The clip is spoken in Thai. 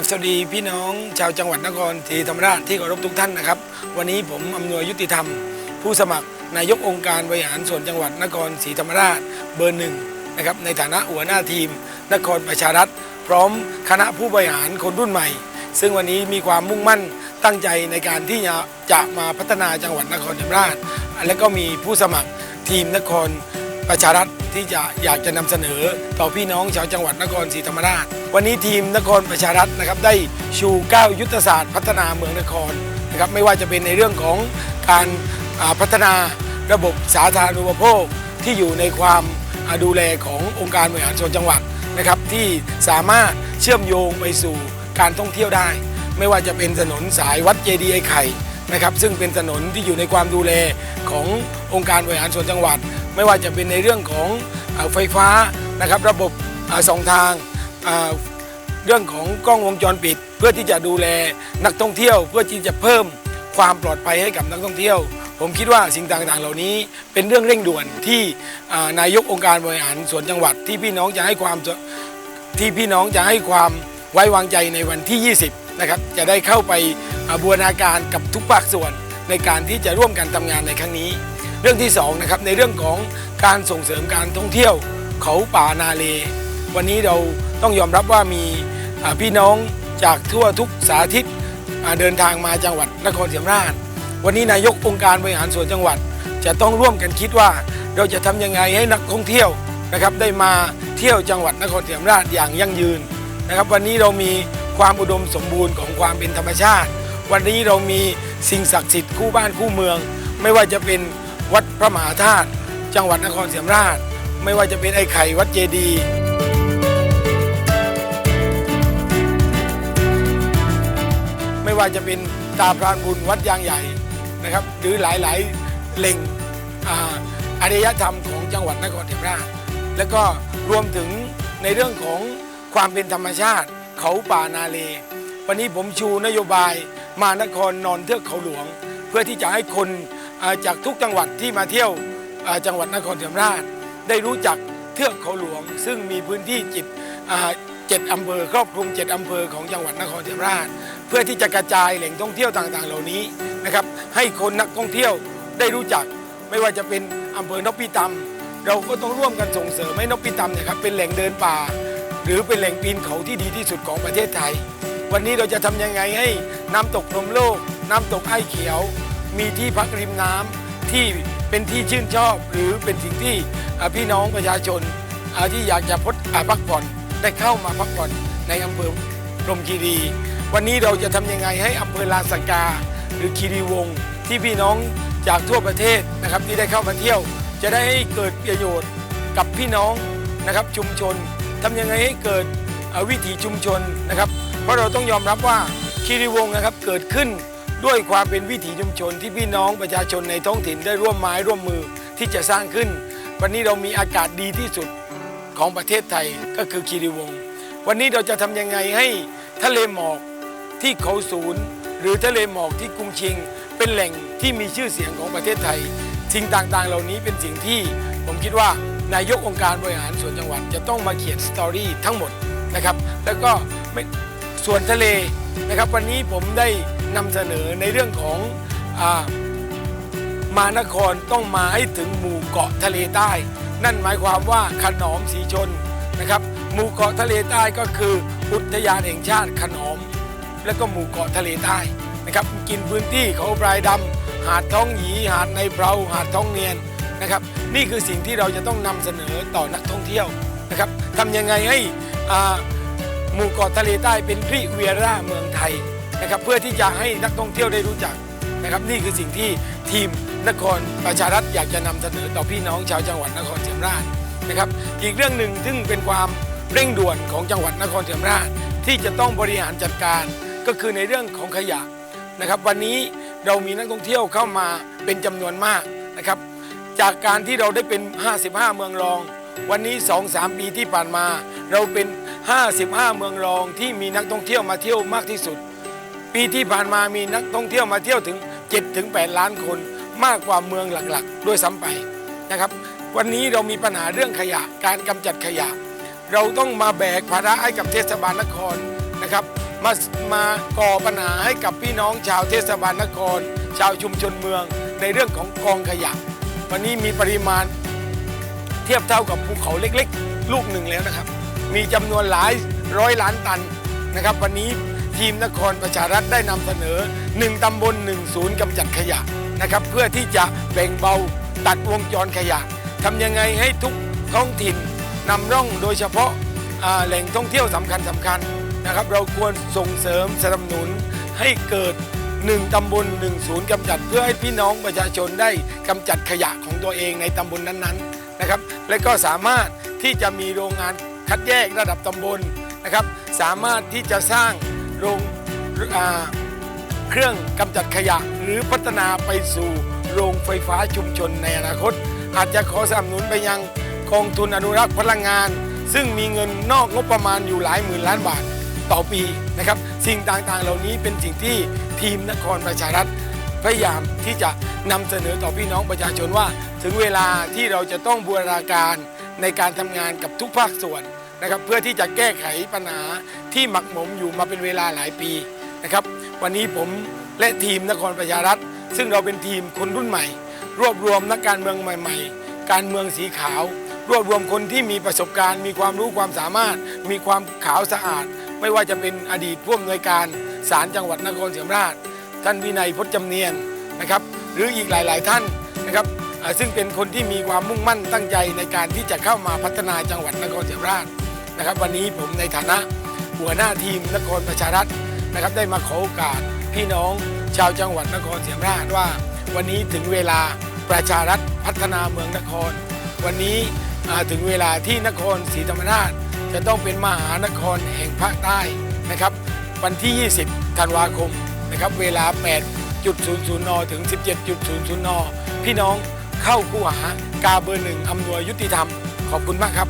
บสวัสดีพี่น้องชาวจังหวัดนครศรีธรรมราชที่เคารพทุกท่านนะครับ วันนี้ผมอำนวยยุติธรรม ผู้สมัครนายกองค์การบริหารส่วนจังหวัดนครศรีธรรมราชเบอร์หนึ่งนะครับในฐานะหัวหน้าทีม นครประชารัฐ พร้อมคณะผู้บริหารคนรุ่นใหม่ ซึ่งวันนี้มีความมุ่งมั่นตั้งใจในการที่จะจะมาพัฒนาจังหวัดนครศรีธรรมราช และก็มีผู้สมัครทีมนคร ประชารัฐที่จะอยากจะนำเสนอ ต่อพี่น้องชาวจังหวัดนครศรีธรรมราช วันนี้ทีมนครประชารัฐนะครับได้ชู9ยุทธศาสตร์พัฒนาเมืองนครนะครับไม่ว่าจะเป็นในเรื่องของการพัฒนาระบบสาธารณูปโภคที่อยู่ในความดูแลขององค์การบริหารส่วนจังหวัดนะครับที่สามารถเชื่อมโยงไปสู่การท่องเที่ยวได้ ไม่ว่าจะเป็นถนนสายวัดเจดีย์ไอไข่ นะครับซึ่งเป็นถนนที่อยู่ในความดูแลขององค์การบริหารส่วนจังหวัด ไม่ว่าจะเป็นในเรื่องของไฟฟ้านะครับระบบสองทางเรื่องของกล้องวงจรปิด เพื่อที่จะดูแลนักท่องเที่ยว เพื่อที่จะเพิ่มความปลอดภัยให้กับนักท่องเที่ยว ผมคิดว่าสิ่งต่างๆ เหล่านี้เป็นเรื่องเร่งด่วนที่นายกองค์การบริหารส่วนจังหวัดที่พี่น้องจะให้ความที่พี่น้องจะให้ความ ไว้วางใจในวันที่ 20 นะครับ จะได้เข้าไปอ่าบูรณาการกับทุกภาคส่วนในการที่จะร่วมกันทำงานในครั้งนี้ เรื่องที่2นะครับในเรื่องของการส่งเสริมการท่องเที่ยวเขาป่านาเล วันนี้เราต้องยอมรับว่ามีาพี่น้องจากทั่วทุกสาทิตเดินทางมาจังหวัดนครศรีธรรมราช วันนี้นายกองค์การบริหารส่วนจังหวัด จะต้องร่วมกันคิดว่าเราจะทำยังไงให้นักท่องเที่ยวนะครับได้มาเที่ยวจังหวัดนครศรีธรรมราชอย่างยั่งยืน นะครับ วันนี้เรามีความอุดมสมบูรณ์ของความเป็นธรรมชาติ วันนี้เรามีสิ่งศักดิ์สิทธิ์คู่บ้านคู่เมือง ไม่ว่าจะเป็นวัดพระมหาธาตุจังหวัดนครศรีธรรมราช ไม่ว่าจะเป็นไอ้ไข่วัดเจดีย์ไม่ว่าจะเป็นตาพรานบุญวัดยางใหญ่นะครับหรือหลายๆแหล่งอาอารยธรรมของจังหวัดนครศรีธรรมราช แล้วก็รวมถึงในเรื่องของ ความเป็นธรรมชาติ เขาป่านาเล วันนี้ผมชูนโยบายมานครนอนเทือกเขาหลวง เพื่อที่จะให้คนจากทุกจังหวัดที่มาเที่ยวจังหวัดนครศรีธรรมราช ได้รู้จักเทือกเขาหลวง ซึ่งมีพื้นที่จิตเจ็ดอำเภอครอบคลุมเจ็ดอำเภอของจังหวัดนครศรีธรรมราช เพื่อที่จะกระจายแหล่งท่องเที่ยวต่างๆ เหล่านี้นะครับให้คนนักท่องเที่ยวได้รู้จักไม่ว่าจะเป็นอำเภอนพิตำเราก็ต้องร่วมกันส่งเสริมให้นพิตำเนี่ยครับเป็นแหล่งเดินป่า หรือเป็นแหล่งปีนเขาที่ดีที่สุดของประเทศไทย วันนี้เราจะทำยังไงให้น้ำตกลมโลก น้ำตกไอ้เขียว มีที่พักริมน้ำที่เป็นที่ชื่นชอบ หรือเป็นสิ่งที่พี่น้องประชาชนที่อยากจะพดพักผ่อนได้เข้ามาพักผ่อนในอำเภอพรมคีรี วันนี้เราจะทำยังไงให้อำเภอลาสกา หรือคีรีวงที่พี่น้องจากทั่วประเทศนะครับที่ได้เข้ามาเที่ยว จะได้ให้เกิดประโยชน์กับพี่น้องนะครับชุมชน ทำยังไงให้เกิดวิถีชุมชนนะครับ เพราะเราต้องยอมรับว่าคีรีวงนะครับเกิดขึ้นด้วยความเป็นวิถีชุมชนที่พี่น้องประชาชนในท้องถิ่นได้ร่วมไม้ร่วมมือที่จะสร้างขึ้น วันนี้เรามีอากาศดีที่สุดของประเทศไทยก็คือคีรีวงวันนี้เราจะทำยังไงให้ทะเลหมอกที่เขาศูนย์ หรือทะเลหมอกที่กรุงเชียงเป็นแหล่งที่มีชื่อเสียงของประเทศไทย สิ่งต่างๆ เหล่านี้เป็นสิ่งที่ผมคิดว่า นายกองค์การบริหารส่วนจังหวัดจะต้องมาเขียนสตอรี่ทั้งหมดนะครับแล้วก็ส่วนทะเลนะครับ วันนี้ผมได้นำเสนอในเรื่องของอมานครต้องมาให้ถึงหมู่เกาะทะเลใต้ นั่นหมายความว่าขนอมสีชนนะครับ หมู่เกาะทะเลใต้ก็คืออุทยานแห่งชาติขนอม และก็หมู่เกาะทะเลใต้นะครับ กินพื้นที่เขาปลายดำหาดท้องหยีหาดในเพราหาดท้องเนียน นะครับ นี่คือสิ่งที่เราจะต้องนำเสนอต่อนักท่องเที่ยวนะครับทำยังไงให้หมู่เกาะทะเลใต้เป็นริเวียร่าเมืองไทยนะครับ เพื่อที่จะให้นักท่องเที่ยวได้รู้จักนะครับ นี่คือสิ่งที่ทีมนครประชารัฐอยากจะนำเสนอต่อพี่น้องชาวจังหวัดนครศรีธรรมราชนะครับ อีกเรื่องหนึ่งซึ่งเป็นความเร่งด่วนของจังหวัดนครศรีธรรมราชที่จะต้องบริหารจัดการก็คือในเรื่องของขยะนะครับ วันนี้เรามีนักท่องเที่ยวเข้ามาเป็นจำนวนมากนะครับ จากการที่เราได้เป็น 55 เมืองรอง วันนี้ 2-3 ปีที่ผ่านมา เราเป็น 55 เมืองรองที่มีนักท่องเที่ยวมาเที่ยวมากที่สุด ปีที่ผ่านมามีนักท่องเที่ยวมาเที่ยวถึง 7-8 ล้านคน มากกว่าเมืองหลักๆ ด้วยซ้ำไปนะครับ วันนี้เรามีปัญหาเรื่องขยะการกำจัดขยะ เราต้องมาแบกภาระให้กับเทศบาลนครนะครับมามาก่อปัญหาให้กับพี่น้องชาวเทศบาลนคร ชาวชุมชนเมืองในเรื่องของกองขยะ วันนี้มีปริมาณเทียบเท่ากับภูเขาเล็กๆ ลูกหนึ่งแล้วนะครับ มีจำนวนหลายร้อยล้านตันนะครับ วันนี้ทีมนครประชารัฐได้นำเสนอ 1ตำบล1ศูนย์กำจัดขยะนะครับ เพื่อที่จะแบ่งเบาตัดวงจรขยะทำยังไงให้ทุกท้องถิ่นนำร่องโดยเฉพาะาแหล่งท่องเที่ยวสำคัญสำคัญนะครับ เราควรส่งเสริมสนับสนุนให้เกิด 1 ตำบล 1 ศูนย์กำจัด เพื่อให้พี่น้องประชาชนได้กำจัดขยะของตัวเองในตำบลนั้นๆนะครับ และก็สามารถที่จะมีโรงงานคัดแยกระดับตำบลนะครับ สามารถที่จะสร้างโรงเครื่องกำจัดขยะหรือพัฒนาไปสู่โรงไฟฟ้าชุมชนในอนาคต อาจจะขอสนับสนุนไปยังกองทุนอนุรักษ์พลังงาน ซึ่งมีเงินนอกงบประมาณอยู่หลายหมื่นล้านบาท ต่อปีนะครับ สิ่งต่างๆ เหล่านี้เป็นสิ่งที่ทีมนครประชารัฐพยายามที่จะนำเสนอต่อพี่น้องประชาชนว่า ถึงเวลาที่เราจะต้องบูรณาการในการทำงานกับทุกภาคส่วนนะครับ เพื่อที่จะแก้ไขปัญหาที่หมักหมมอยู่มาเป็นเวลาหลายปีนะครับ วันนี้ผมและทีมนครประชารัฐ ซึ่งเราเป็นทีมคนรุ่นใหม่ รวบรวมนักการเมืองใหม่ ๆ การเมืองสีขาว รวบรวมคนที่มีประสบการณ์ มีความรู้ความสามารถ มีความขาวสะอาด ไม่ว่าจะเป็นอดีตผู้อำนวยการศาลจังหวัดนครศรีธรรมราช ท่านวินัยพจน์จำเนียนนะครับ หรืออีกหลาย ๆ ท่านนะครับซึ่งเป็นคนที่มีความมุ่งมั่นตั้งใจในการที่จะเข้ามาพัฒนาจังหวัดนครศรีธรรมราชนะครับ วันนี้ผมในฐานะหัวหน้าทีมนครประชารัฐนะครับ ได้มาขอโอกาสพี่น้องชาวจังหวัดนครศรีธรรมราชว่า วันนี้ถึงเวลาประชารัฐพัฒนาเมืองนคร วันนี้ถึงเวลาที่นครศรีธรรมราช จะต้องเป็นมหานครแห่งภาคใต้นะครับ วันที่ 20 ธันวาคมนะครับ เวลา 8.00 น ถึง 17.00 น พี่น้องเข้าคู่หากาเบอร์หนึ่งอำนวยยุติธรรม ขอบคุณมากครับ